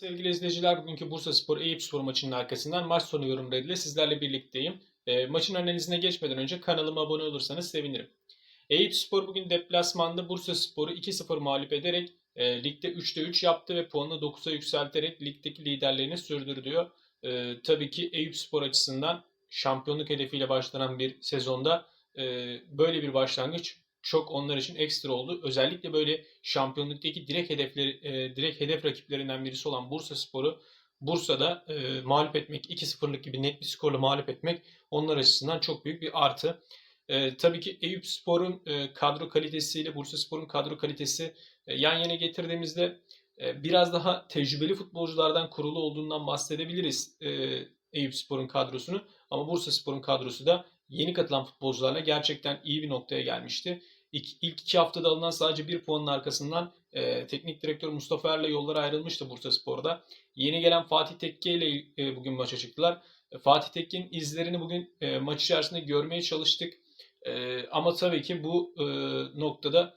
Sevgili izleyiciler, bugünkü Bursa Spor Eyüp Spor maçının arkasından maç sonu yorumlarıyla sizlerle birlikteyim. E, maçın analizine geçmeden önce kanalıma abone olursanız sevinirim. Eyüp Spor bugün deplasmanda Bursa Spor'u 2-0 mağlup ederek e, ligde 3'te 3 yaptı ve puanını 9'a yükselterek ligdeki liderliğini sürdürdü. E, tabii ki Eyüp Spor açısından şampiyonluk hedefiyle başlanan bir sezonda e, böyle bir başlangıç çok onlar için ekstra oldu. Özellikle böyle şampiyonluktaki direkt hedefleri e, direkt hedef rakiplerinden birisi olan Bursa Spor'u Bursa'da e, mağlup etmek, 2-0'lık gibi net bir skorla mağlup etmek onlar açısından çok büyük bir artı. E, tabii ki Eyüp Spor'un e, kadro kalitesiyle Bursa Spor'un kadro kalitesi e, yan yana getirdiğimizde e, biraz daha tecrübeli futbolculardan kurulu olduğundan bahsedebiliriz e, Eyüp Spor'un kadrosunu. Ama Bursa Spor'un kadrosu da yeni katılan futbolcularla gerçekten iyi bir noktaya gelmişti. İlk, ilk iki haftada alınan sadece bir puanın arkasından e, teknik direktör Mustafa Er'le yolları ayrılmıştı Bursa Spor'da. Yeni gelen Fatih Tekke ile e, bugün maça çıktılar. E, Fatih Tekke'nin izlerini bugün e, maç içerisinde görmeye çalıştık. E, ama tabii ki bu e, noktada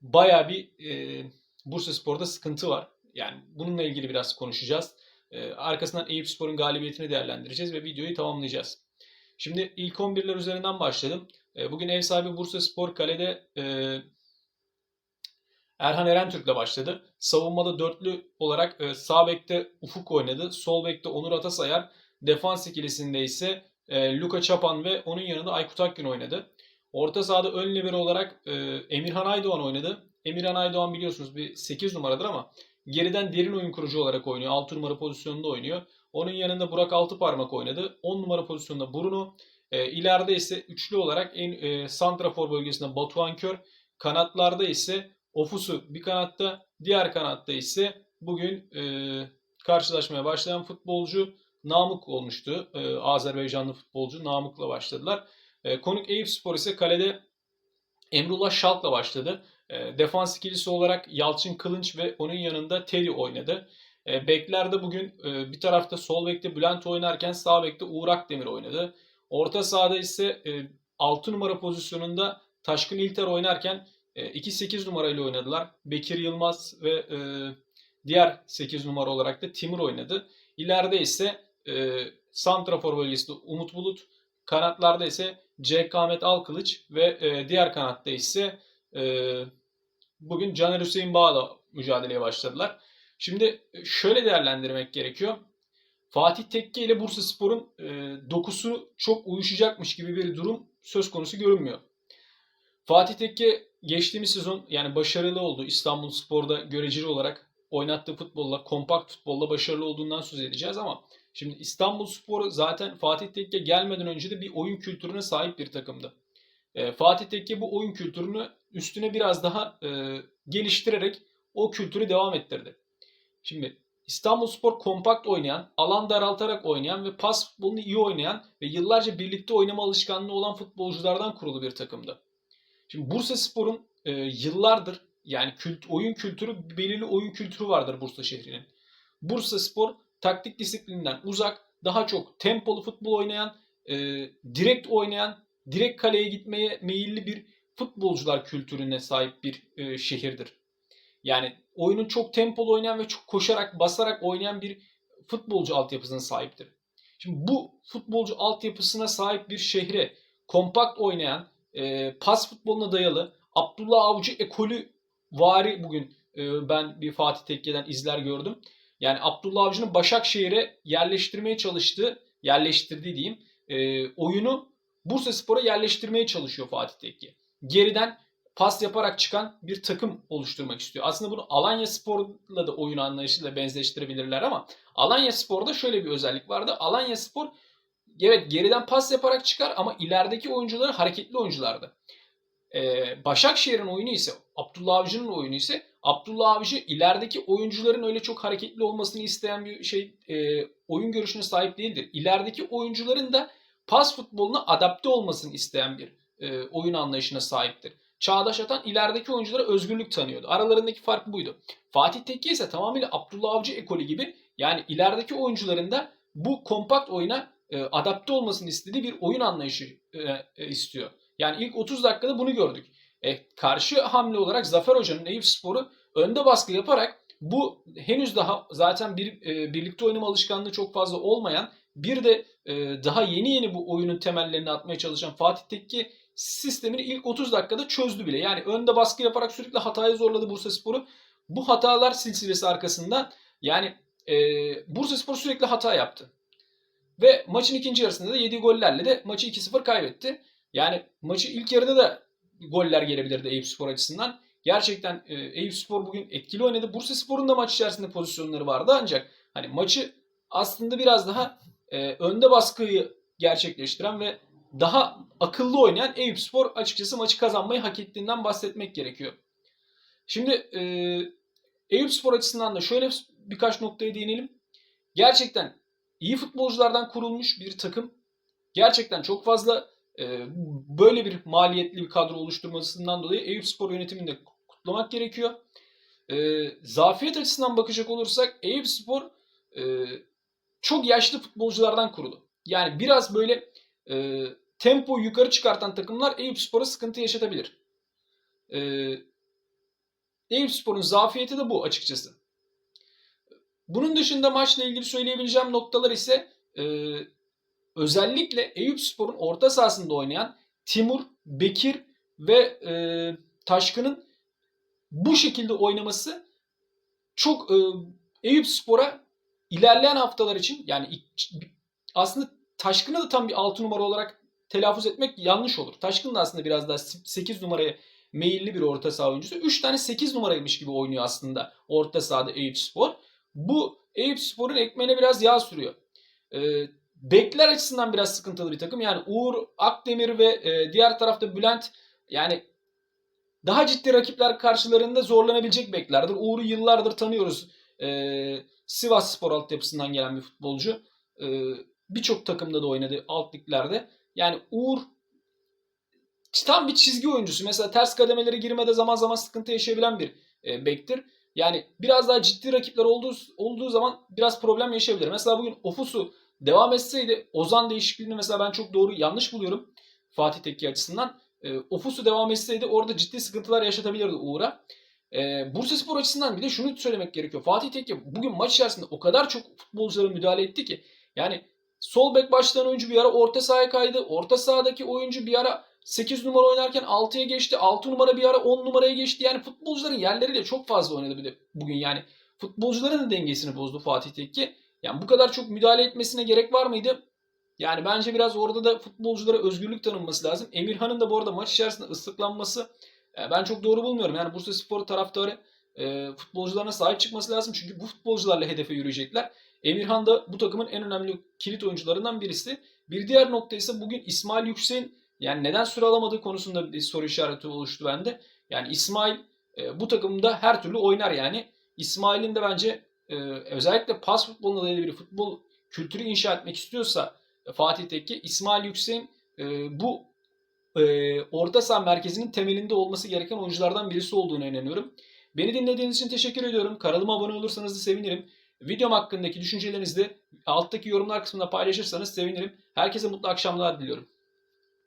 baya bir e, Bursa Spor'da sıkıntı var. Yani bununla ilgili biraz konuşacağız. E, arkasından Eyüp Spor'un galibiyetini değerlendireceğiz ve videoyu tamamlayacağız. Şimdi ilk 11'ler üzerinden başladım. E, bugün ev sahibi Bursa Spor Kale'de e, Erhan Erentürk'le başladı. Savunmada dörtlü olarak e, sağ bekte Ufuk oynadı. Sol bekte Onur Atasayar. Defans ikilisinde ise Luka Çapan ve onun yanında Aykut Akgün oynadı. Orta sahada ön libero olarak Emirhan Aydoğan oynadı. Emirhan Aydoğan biliyorsunuz bir 8 numaradır ama geriden derin oyun kurucu olarak oynuyor. 6 numara pozisyonunda oynuyor. Onun yanında Burak Altıparmak oynadı. 10 numara pozisyonunda Bruno. E, ileride ise üçlü olarak en e, santrafor bölgesinde Batuhan Kör. Kanatlarda ise Ofusu bir kanatta, diğer kanatta ise bugün e, karşılaşmaya başlayan futbolcu Namık olmuştu. E, Azerbaycanlı futbolcu Namık'la başladılar. E, konuk Eyüp Spor ise kalede Emrullah Şalk'la başladı. E, defans ikilisi olarak Yalçın Kılınç ve onun yanında Teddy oynadı. E, beklerde bugün e, bir tarafta sol bekte Bülent oynarken sağ bekte Uğur Akdemir oynadı. Orta sahada ise e, 6 numara pozisyonunda Taşkın İlter oynarken e, 2-8 numarayla oynadılar. Bekir Yılmaz ve e, diğer 8 numara olarak da Timur oynadı. İleride ise e, Santrafor bölgesinde Umut Bulut, kanatlarda ise Cenk Ahmet Alkılıç ve e, diğer kanatta ise e, bugün Caner Hüseyin Bağ'la mücadeleye başladılar. Şimdi şöyle değerlendirmek gerekiyor. Fatih Tekke ile Bursa Spor'un e, dokusu çok uyuşacakmış gibi bir durum söz konusu görünmüyor. Fatih Tekke geçtiğimiz sezon yani başarılı oldu. İstanbul Spor'da göreceli olarak oynattığı futbolla, kompakt futbolla başarılı olduğundan söz edeceğiz ama şimdi İstanbul Spor zaten Fatih Tekke gelmeden önce de bir oyun kültürüne sahip bir takımdı. E, Fatih Tekke bu oyun kültürünü üstüne biraz daha e, geliştirerek o kültürü devam ettirdi. Şimdi İstanbulspor kompakt oynayan, alan daraltarak oynayan ve pas futbolunu iyi oynayan ve yıllarca birlikte oynama alışkanlığı olan futbolculardan kurulu bir takımdı. Şimdi Bursa Spor'un e, yıllardır yani kült, oyun kültürü belirli oyun kültürü vardır Bursa şehrinin. Bursa Spor taktik disiplininden uzak, daha çok tempolu futbol oynayan, e, direkt oynayan, direkt kaleye gitmeye meyilli bir futbolcular kültürüne sahip bir e, şehirdir. Yani oyunun çok tempolu oynayan ve çok koşarak, basarak oynayan bir futbolcu altyapısına sahiptir. Şimdi bu futbolcu altyapısına sahip bir şehre kompakt oynayan, e, pas futboluna dayalı Abdullah Avcı ekolü vari bugün e, ben bir Fatih Tekke'den izler gördüm. Yani Abdullah Avcı'nın Başakşehir'e yerleştirmeye çalıştığı, yerleştirdiği diyeyim, e, oyunu Bursa Spor'a yerleştirmeye çalışıyor Fatih Tekke. Geriden pas yaparak çıkan bir takım oluşturmak istiyor. Aslında bunu Alanya Spor'la da oyun anlayışıyla benzeştirebilirler ama Alanya Spor'da şöyle bir özellik vardı. Alanya Spor evet geriden pas yaparak çıkar ama ilerideki oyuncuları hareketli oyunculardı. Ee, Başakşehir'in oyunu ise Abdullah Avcı'nın oyunu ise Abdullah Avcı ilerideki oyuncuların öyle çok hareketli olmasını isteyen bir şey e, oyun görüşüne sahip değildir. İlerideki oyuncuların da pas futboluna adapte olmasını isteyen bir e, oyun anlayışına sahiptir. Çağdaş Atan ilerideki oyunculara özgürlük tanıyordu. Aralarındaki fark buydu. Fatih Tekke ise tamamıyla Abdullah Avcı ekolü gibi yani ilerideki oyuncuların da bu kompakt oyuna e, adapte olmasını istediği bir oyun anlayışı e, e, istiyor. Yani ilk 30 dakikada bunu gördük. E, karşı hamle olarak Zafer Hoca'nın Eyüp Spor'u önde baskı yaparak bu henüz daha zaten bir e, birlikte oynama alışkanlığı çok fazla olmayan bir de e, daha yeni yeni bu oyunun temellerini atmaya çalışan Fatih Tekke sistemini ilk 30 dakikada çözdü bile. Yani önde baskı yaparak sürekli hataya zorladı Bursaspor'u. Bu hatalar silsilesi arkasında yani e, Bursaspor sürekli hata yaptı. Ve maçın ikinci yarısında da yediği gollerle de maçı 2-0 kaybetti. Yani maçı ilk yarıda da goller gelebilirdi Eyüpspor açısından. Gerçekten e, Eyüpspor bugün etkili oynadı. Bursaspor'un da maç içerisinde pozisyonları vardı ancak hani maçı aslında biraz daha e, önde baskıyı gerçekleştiren ve daha akıllı oynayan Eyüpspor açıkçası maçı kazanmayı hak ettiğinden bahsetmek gerekiyor. Şimdi e, Eyüpspor açısından da şöyle birkaç noktaya değinelim. Gerçekten iyi futbolculardan kurulmuş bir takım. Gerçekten çok fazla e, böyle bir maliyetli bir kadro oluşturmasından dolayı Eyüpspor yönetimini de kutlamak gerekiyor. E, zafiyet açısından bakacak olursak Eyüpspor e, çok yaşlı futbolculardan kurulu. Yani biraz böyle e, tempo yukarı çıkartan takımlar Eyüpspor'a sıkıntı yaşatabilir. E, Eyüpspor'un zafiyeti de bu açıkçası. Bunun dışında maçla ilgili söyleyebileceğim noktalar ise e, özellikle Eyüpspor'un orta sahasında oynayan Timur, Bekir ve e, Taşkın'ın bu şekilde oynaması çok e, Eyüpspor'a ilerleyen haftalar için yani aslında Taşkın'ı da tam bir 6 numara olarak telaffuz etmek yanlış olur. Taşkın da aslında biraz daha 8 numaraya meyilli bir orta saha oyuncusu. 3 tane 8 numaraymış gibi oynuyor aslında orta sahada Eyüpspor. Bu Eyüpspor'un ekmeğine biraz yağ sürüyor. Ee, bekler açısından biraz sıkıntılı bir takım. Yani Uğur Akdemir ve e, diğer tarafta Bülent yani daha ciddi rakipler karşılarında zorlanabilecek beklerdir. Uğur'u yıllardır tanıyoruz. Ee, Sivas Spor altyapısından gelen bir futbolcu. Ee, Birçok takımda da oynadı alt liglerde. Yani Uğur tam bir çizgi oyuncusu. Mesela ters kademelere girmede zaman zaman sıkıntı yaşayabilen bir e, bektir. Yani biraz daha ciddi rakipler olduğu, olduğu zaman biraz problem yaşayabilir. Mesela bugün Ofus'u devam etseydi Ozan değişikliğini mesela ben çok doğru yanlış buluyorum Fatih Tekke açısından. E, Ofus'u devam etseydi orada ciddi sıkıntılar yaşatabilirdi Uğur'a. E, Bursa Spor açısından bir de şunu söylemek gerekiyor. Fatih Tekke bugün maç içerisinde o kadar çok futbolculara müdahale etti ki yani sol bek başlayan oyuncu bir ara orta sahaya kaydı. Orta sahadaki oyuncu bir ara 8 numara oynarken 6'ya geçti. 6 numara bir ara 10 numaraya geçti. Yani futbolcuların yerleriyle çok fazla oynadı bir de bugün yani. Futbolcuların dengesini bozdu Fatih Tekke. Yani bu kadar çok müdahale etmesine gerek var mıydı? Yani bence biraz orada da futbolculara özgürlük tanınması lazım. Emirhan'ın da bu arada maç içerisinde ıslıklanması e, ben çok doğru bulmuyorum. Yani Bursa Spor taraftarı e, futbolcularına sahip çıkması lazım. Çünkü bu futbolcularla hedefe yürüyecekler. Emirhan da bu takımın en önemli kilit oyuncularından birisi. Bir diğer nokta ise bugün İsmail Yüksek'in yani neden süre alamadığı konusunda bir soru işareti oluştu bende. Yani İsmail e, bu takımda her türlü oynar yani. İsmail'in de bence e, özellikle pas futboluna dayalı bir futbol kültürü inşa etmek istiyorsa e, Fatih Tekke, İsmail Yüksek'in e, bu e, orta saha merkezinin temelinde olması gereken oyunculardan birisi olduğunu inanıyorum. Beni dinlediğiniz için teşekkür ediyorum. Kanalıma abone olursanız da sevinirim. Videom hakkındaki düşüncelerinizi alttaki yorumlar kısmında paylaşırsanız sevinirim. Herkese mutlu akşamlar diliyorum.